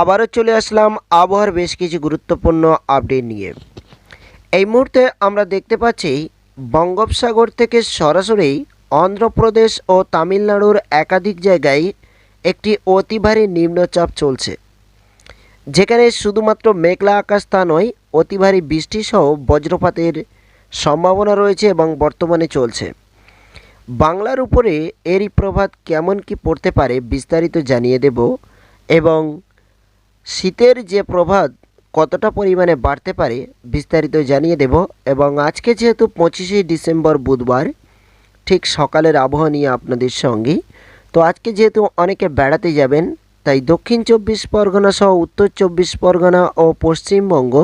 আবারও চলে আসলাম আবহাওয়ার বেশ কিছু গুরুত্বপূর্ণ আপডেট নিয়ে। এই মুহূর্তে আমরা দেখতে পাচ্ছি বঙ্গোপসাগর থেকে সরাসরি অন্ধ্রপ্রদেশ ও তামিলনাড়ুর একাধিক জায়গায় একটি অতি ভারী নিম্নচাপ চলছে। যেখানে শুধুমাত্র মেঘলা আকাশ তা নয়, অতি ভারী বৃষ্টিসহ বজ্রপাতের সম্ভাবনা রয়েছে এবং বর্তমানে চলছে। বাংলার উপরে এরই প্রভাব কেমন কি পড়তে পারে বিস্তারিত জানিয়ে দেব এবং শীতের যে প্রভাব কতটা পরিমাণে বাড়তে পারে বিস্তারিত জানিয়ে দেব এবং আজকে যেহেতু পঁচিশে ডিসেম্বর বুধবার, ঠিক সকালের আবহাওয়া নিয়ে আপনাদের সঙ্গে। তো আজকে যেহেতু অনেকে বেড়াতে যাবেন, তাই দক্ষিণ চব্বিশ পরগনা সহ উত্তর চব্বিশ পরগনা ও পশ্চিমবঙ্গ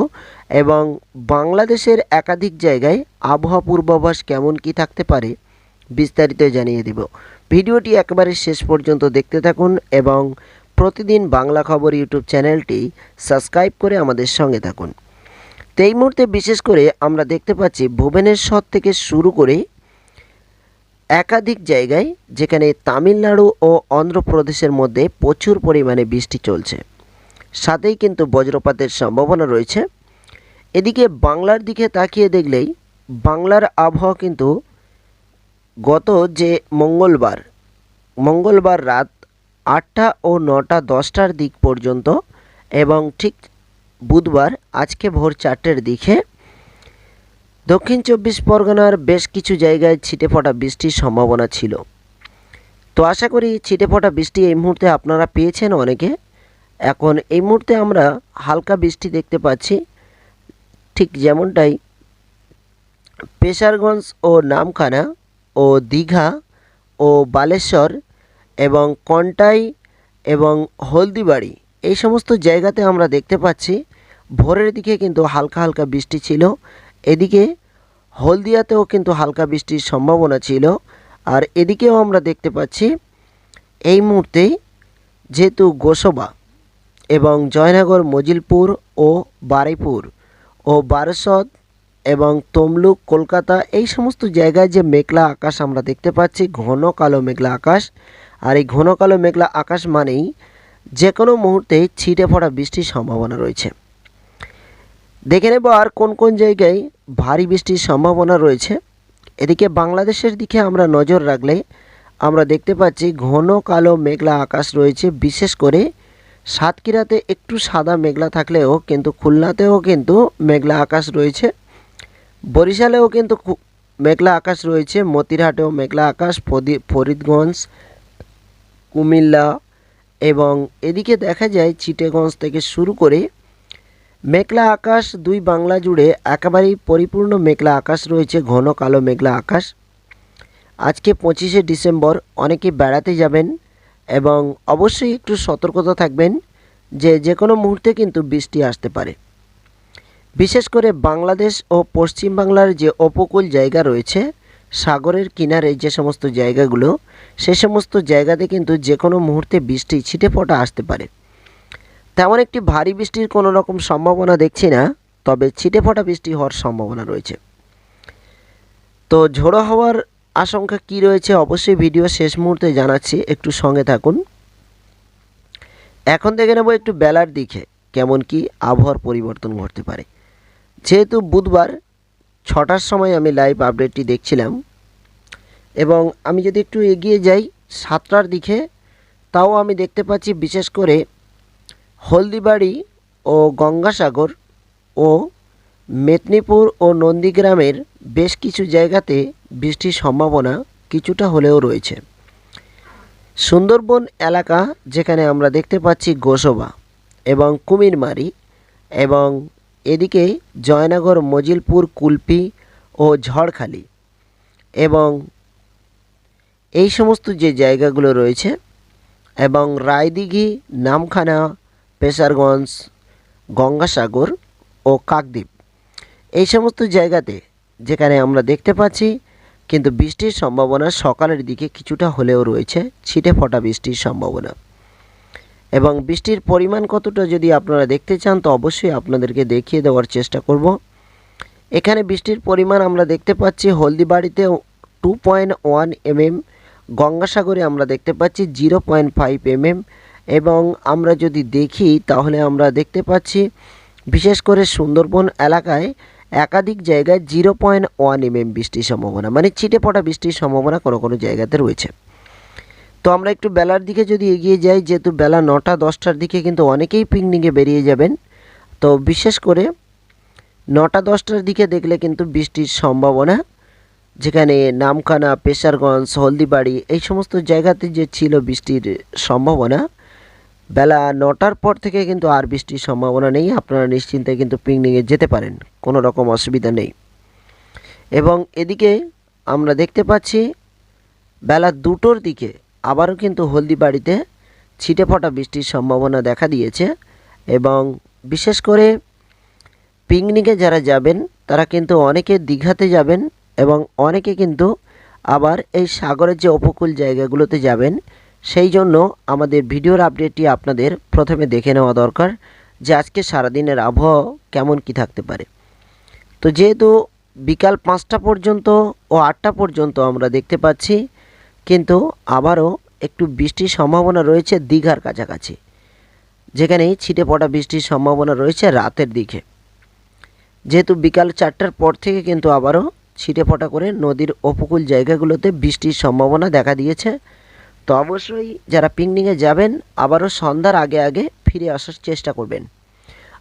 এবং বাংলাদেশের একাধিক জায়গায় আবহাওয়া পূর্বাভাস কেমন কি থাকতে পারে বিস্তারিত জানিয়ে দেব। ভিডিওটি একেবারে শেষ পর্যন্ত দেখতে থাকুন এবং প্রতিদিন বাংলা খবর ইউটিউব চ্যানেলটি সাবস্ক্রাইব করে আমাদের সঙ্গে থাকুন। তো এই মুহূর্তে বিশেষ করে আমরা দেখতে পাচ্ছি ভুবনেশ্বর থেকে শুরু করে একাধিক জায়গায় যেখানে তামিলনাড়ু ও অন্ধ্রপ্রদেশের মধ্যে প্রচুর পরিমাণে বৃষ্টি চলছে। সাথেই কিন্তু বজ্রপাতের সম্ভাবনা রয়েছে। এদিকে বাংলার দিকে তাকিয়ে দেখলেই বাংলার আবহাওয়া কিন্তু গত যে মঙ্গলবার মঙ্গলবার রাত আটটা ও নটা দশটার দিক পর্যন্ত এবং ঠিক বুধবার আজকে ভোর চারটের দিকে দক্ষিণ চব্বিশ পরগনার বেশ কিছু জায়গায় ছিটে ফোটা বৃষ্টির সম্ভাবনা ছিল। তো আশা করি ছিটে ফোটা বৃষ্টি এই মুহূর্তে আপনারা পেয়েছেন অনেকে। এখন এই মুহূর্তে আমরা হালকা বৃষ্টি দেখতে পাচ্ছি। ঠিক যেমনটাই পেশারগঞ্জ ও নামখানা ও দীঘা ও বালেশ্বর এবং কন্টাই এবং হলদিবাড়ি, এই সমস্ত জায়গাতে আমরা দেখতে পাচ্ছি, ভোরের দিকে কিন্তু হালকা হালকা বৃষ্টি ছিল, এদিকে হলদিয়াতেও কিন্তু হালকা বৃষ্টির সম্ভাবনা ছিল, আর এদিকেও আমরা দেখতে পাচ্ছি, এই মুহূর্তে যেহেতু গোসবা এবং জয়নগর, মজিলপুর ও বারুইপুর ও বারাসত এবং তমলুক, কলকাতা, এই সমস্ত জায়গায় যে মেঘলা আকাশ আমরা দেখতে পাচ্ছি, ঘন কালো মেঘলা আকাশ আর এই ঘন কালো মেঘলা আকাশ মানেই যে কোনো মুহূর্তে ছিটে পড়া বৃষ্টির সম্ভাবনা রয়েছে। দেখে নেব আর কোন কোন জায়গায় ভারী বৃষ্টির সম্ভাবনা রয়েছে। এদিকে বাংলাদেশের দিকে আমরা নজর রাখলে আমরা দেখতে পাচ্ছি ঘন কালো মেঘলা আকাশ রয়েছে, বিশেষ করে সাতক্ষীরাতে একটু সাদা মেঘলা থাকলেও কিন্তু খুলনাতেও কিন্তু মেঘলা আকাশ রয়েছে। বরিশালেও কিন্তু মেঘলা আকাশ রয়েছে, মতিরহাটেও মেঘলা আকাশ ফরিদগঞ্জ কুমিল্লা এবং এদিকে দেখা যায় চিটেগঞ্জ থেকে শুরু করে মেঘলা আকাশ, দুই বাংলা জুড়ে একেবারেই পরিপূর্ণ মেঘলা আকাশ রয়েছে, ঘন কালো মেঘলা আকাশ। আজকে পঁচিশে ডিসেম্বর, অনেকে বেড়াতে যাবেন এবং অবশ্যই একটু সতর্কতা থাকবেন যে যে কোনো মুহূর্তে কিন্তু বৃষ্টি আসতে পারে। বিশেষ করে বাংলাদেশ ও পশ্চিম বাংলার যে উপকূল জায়গা রয়েছে সাগরের কিনারে যে সমস্ত জায়গাগুলো, সে সমস্ত জায়গাতে কিন্তু যে কোনো মুহূর্তে বৃষ্টি ছিটে ফোটা আসতে পারে। তেমন একটি ভারী বৃষ্টির কোনো রকম সম্ভাবনা দেখছি না, তবে ছিটে ফোটা বৃষ্টি হওয়ার সম্ভাবনা রয়েছে। তো ঝোড়ো হওয়ার আশঙ্কা কি রয়েছে অবশ্যই ভিডিও শেষ মুহূর্তে জানাচ্ছি, একটু সঙ্গে থাকুন। এখন দেখে নেব একটু বেলার দিকে কেমন কি আবহাওয়ার পরিবর্তন ঘটতে পারে। যেহেতু বুধবার ছটার সময় আমি লাইভ আপডেটটি দেখছিলাম। এবং আমি যদি একটু এগিয়ে যাই, সাতটার দিকে, তাও আমি দেখতে পাচ্ছি বিশেষ করে হলদিবাড়ি ও গঙ্গাসাগর ও মেদিনীপুর ও নন্দীগ্রামের বেশ কিছু জায়গাতে বৃষ্টির সম্ভাবনা কিছুটা হলেও রয়েছে। সুন্দরবন এলাকা যেখানে আমরা দেখতে পাচ্ছি গোসবা এবং কুমিরমারি এবং এদিকে জয়নগর, মজিলপুর, কুলপি ও ঝড়খালি এবং এই সমস্ত যে জায়গাগুলো রয়েছে এবং রায়দিঘি, নামখানা, পেশারগঞ্জ, গঙ্গাসাগর ও কাকদ্বীপ, এই সমস্ত জায়গাতে যেখানে আমরা দেখতে পাচ্ছি, কিন্তু বৃষ্টির সম্ভাবনা সকালের দিকে কিছুটা হলেও রয়েছে, ছিটে ফোটা বৃষ্টির সম্ভাবনা। এবং বৃষ্টির পরিমাণ কতটা যদি আপনারা দেখতে চান, তো অবশ্যই আপনাদেরকে দেখিয়ে দেওয়ার চেষ্টা করব। এখানে বৃষ্টির পরিমাণ আমরা দেখতে পাচ্ছি হলদিবাড়িতে টু পয়েন্ট ওয়ান এমএম গঙ্গাসাগরে আমরা দেখতে পাচ্ছি জিরো পয়েন্ট ফাইভ এমএম এবং আমরা যদি দেখি, তাহলে আমরা দেখতে পাচ্ছি বিশেষ করে সুন্দরবন এলাকায় একাধিক জায়গায় জিরো পয়েন্ট ওয়ান এম বৃষ্টির সম্ভাবনা মানে ছিটে পড়া বৃষ্টির সম্ভাবনা কোনো কোনো জায়গাতে রয়েছে। তো আমরা একটু বেলার দিকে যদি এগিয়ে যাই, যেহেতু বেলা নটা, দশটার দিকে কিন্তু অনেকেই পিকনিকে বেরিয়ে যাবেন। তো বিশেষ করে নটা, দশটার দিকে দেখলে কিন্তু বৃষ্টির সম্ভাবনা, যেখানে নামখানা, পেশারগঞ্জ, হলদিবাড়ি, এই সমস্ত জায়গাতে যে ছিল বৃষ্টির সম্ভাবনা, বেলা নটার পর থেকে কিন্তু আর বৃষ্টির সম্ভাবনা নেই। আপনারা নিশ্চিন্তে কিন্তু পিকনিকে যেতে পারেন, কোনো রকম অসুবিধা নেই। এবং এদিকে আমরা দেখতে পাচ্ছি, বেলা দুটোর দিকে আবারও কিন্তু হলদিবাড়িতে ছিটে ফটা বৃষ্টির সম্ভাবনা দেখা দিয়েছে এবং বিশেষ করে পিকনিকে যারা যাবেন, তারা কিন্তু অনেকে দীঘাতে যাবেন এবং অনেকে কিন্তু আবার এই সাগরের যে উপকূল জায়গাগুলোতে যাবেন, সেই জন্য আমাদের ভিডিওর আপডেটটি আপনাদের প্রথমে দেখে নেওয়া দরকার যে আজকে সারাদিনের আবহাওয়া কেমন কি থাকতে পারে। তো যেহেতু বিকাল পাঁচটা পর্যন্ত ও আটটা পর্যন্ত আমরা দেখতে পাচ্ছি কিন্তু আবারও একটু বৃষ্টির সম্ভাবনা রয়েছে দীঘার কাছাকাছি যেখানে ছিটে পড়া বৃষ্টির সম্ভাবনা রয়েছে রাতের দিকে। যেহেতু বিকাল চারটার পর থেকে কিন্তু আবারও ছিটে ফোটা করে নদীর উপকূল জায়গাগুলোতে বৃষ্টির সম্ভাবনা দেখা দিয়েছে। তো অবশ্যই যারা পিকনিকে যাবেন, আবারও সন্ধ্যার আগে আগে ফিরে আসার চেষ্টা করবেন।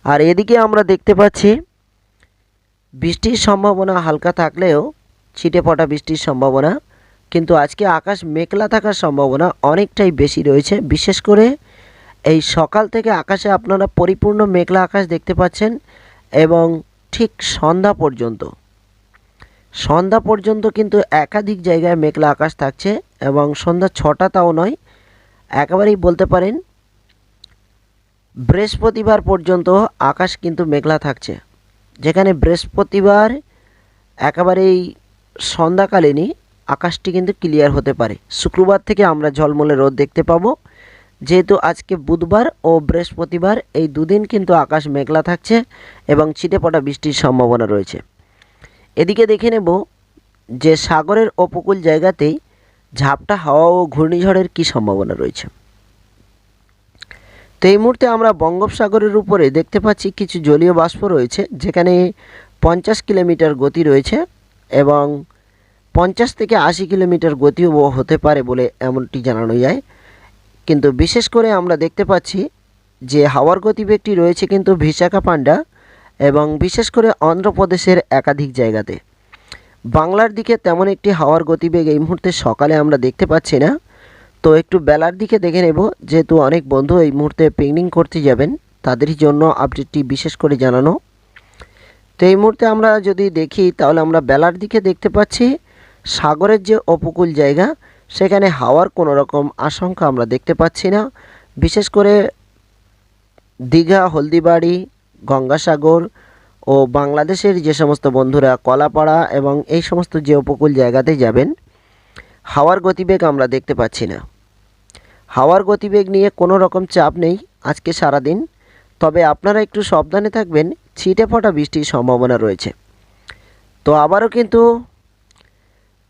আর এদিকে আমরা দেখতে পাচ্ছি, বৃষ্টির সম্ভাবনা হালকা থাকলেও ছিটে ফোটা বৃষ্টির সম্ভাবনা কিন্তু আজকে আকাশ মেঘলা থাকার সম্ভাবনা অনেকটাই বেশি রয়েছে। বিশেষ করে এই সকাল থেকে আকাশে আপনারা পরিপূর্ণ মেঘলা আকাশ দেখতে পাচ্ছেন এবং ঠিক সন্ধ্যা পর্যন্ত। সন্ধ্যা পর্যন্ত কিন্তু একাধিক জায়গায় মেঘলা আকাশ থাকছে এবং সন্ধ্যা ছটা তাও নয়। একেবারেই বলতে পারেন বৃহস্পতিবার পর্যন্ত আকাশ কিন্তু মেঘলা থাকছে। যেখানে বৃহস্পতিবার একেবারেই সন্ধ্যাকালীনই আকাশটি কিন্তু ক্লিয়ার হতে পারে। শুক্রবার থেকে আমরা ঝলমলে রোদ দেখতে পাবো। যেহেতু আজকে বুধবার ও বৃহস্পতিবার এই দুদিন কিন্তু আকাশ মেঘলা থাকছে এবং ছিটেপটা বৃষ্টির সম্ভাবনা রয়েছে। এদিকে দেখে নেব যে সাগরের উপকূল জায়গাতেই ঝাপটা হাওয়া ও ঘূর্ণিঝড়ের কী সম্ভাবনা রয়েছে। তো এই মুহূর্তে আমরা বঙ্গোপসাগরের উপরে দেখতে পাচ্ছি কিছু জলীয় বাষ্প রয়েছে, যেখানে পঞ্চাশ কিলোমিটার গতি রয়েছে এবং পঞ্চাশ থেকে আশি কিলোমিটার গতিও হতে পারে বলে এমনটি জানানো যায়। কিন্তু বিশেষ করে আমরা দেখতে পাচ্ছি যে হাওয়ার গতিবেগটি রয়েছে কিন্তু ভিশাখা ভিশাখাপান্ডা এবং বিশেষ করে অন্ধ্রপ্রদেশের একাধিক জায়গাতে। বাংলার দিকে তেমন একটি হাওয়ার গতিবেগ এই মুহূর্তে সকালে আমরা দেখতে পাচ্ছি না। তো একটু বেলার দিকে দেখে নেব, যেহেতু অনেক বন্ধু এই মুহূর্তে পিকনিক করতে যাবেন তাদেরই জন্য আপডেটটি বিশেষ করে জানানো। তো এই মুহূর্তে আমরা যদি দেখি, তাহলে আমরা বেলার দিকে দেখতে পাচ্ছি সাগরের যে উপকূল জায়গা, সেখানে হাওয়ার কোনো রকম আশঙ্কা আমরা দেখতে পাচ্ছি না। বিশেষ করে দীঘা, হলদিবাড়ি, গঙ্গাসাগর ও বাংলাদেশের যে সমস্ত বন্ধুরা কলাপাড়া এবং এই সমস্ত যে উপকূল জায়গাতে যাবেন, হাওয়ার গতিবেগ আমরা দেখতে পাচ্ছি না। হাওয়ার গতিবেগ নিয়ে কোনো রকম চাপ নেই আজকে সারাদিন। তবে আপনারা একটু সাবধানে থাকবেন, ছিটে ফোটা বৃষ্টির সম্ভাবনা রয়েছে। তো আবারও কিন্তু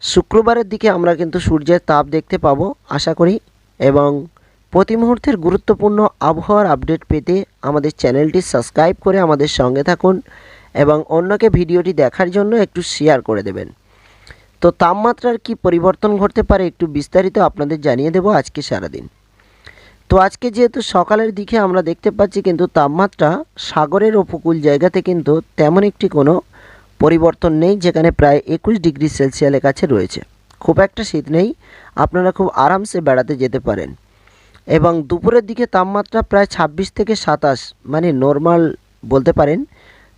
শুক্রবারের দিকে আমরা কিন্তু সূর্যের তাপ দেখতে পাবো, আশা করি। এবং প্রতি মুহূর্তের গুরুত্বপূর্ণ আবহাওয়ার আপডেট পেতে আমাদের চ্যানেলটি সাবস্ক্রাইব করে আমাদের সঙ্গে থাকুন এবং অন্যকে ভিডিওটি দেখার জন্য একটু শেয়ার করে দেবেন। তো তাপমাত্রার কি পরিবর্তন ঘটতে পারে একটু বিস্তারিত আপনাদের জানিয়ে দেব আজকে সারাদিন। তো আজকে যেহেতু সকালের দিকে আমরা দেখতে পাচ্ছি কিন্তু তাপমাত্রা সাগরের উপকূল জায়গাতে কিন্তু তেমন একটি কোনো পরিবর্তন নেই, যেখানে প্রায় একুশ ডিগ্রি সেলসিয়ালের কাছে রয়েছে। খুব একটা শীত নেই, আপনারা খুব আরামসে বেড়াতে যেতে পারেন। এবং দুপুরের দিকে তাপমাত্রা প্রায় ছাব্বিশ থেকে সাতাশ মানে নর্মাল বলতে পারেন,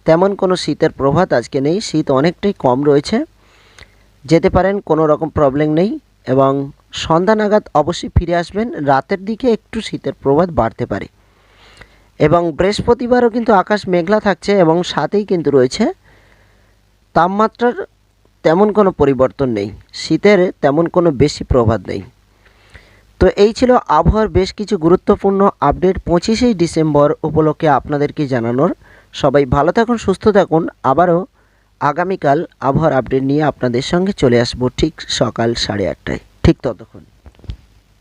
তেমন কোনো শীতের প্রভাত আজকে নেই। শীত অনেকটাই কম রয়েছে। যেতে পারেন, কোনো রকম প্রবলেম নেই এবং সন্ধ্যা নাগাদ অবশ্যই ফিরে আসবেন। রাতের দিকে একটু শীতের প্রভাত বাড়তে পারে। এবং বৃহস্পতিবারও কিন্তু আকাশ মেঘলা থাকছে এবং সাথেই কিন্তু রয়েছে তাপমাত্রার তেমন কোনো পরিবর্তন নেই। শীতের তেমন কোনো বেশি প্রভাব নেই। তো এই ছিল আবহাওয়ার বেশ কিছু গুরুত্বপূর্ণ আপডেট পঁচিশেই ডিসেম্বর উপলক্ষে আপনাদেরকে জানানোর। সবাই ভালো থাকুন, সুস্থ থাকুন। আবারও আগামীকাল আবহাওয়ার আপডেট নিয়ে আপনাদের সঙ্গে চলে আসব ঠিক সকাল সাড়ে আটটায়। ঠিক ততক্ষণ।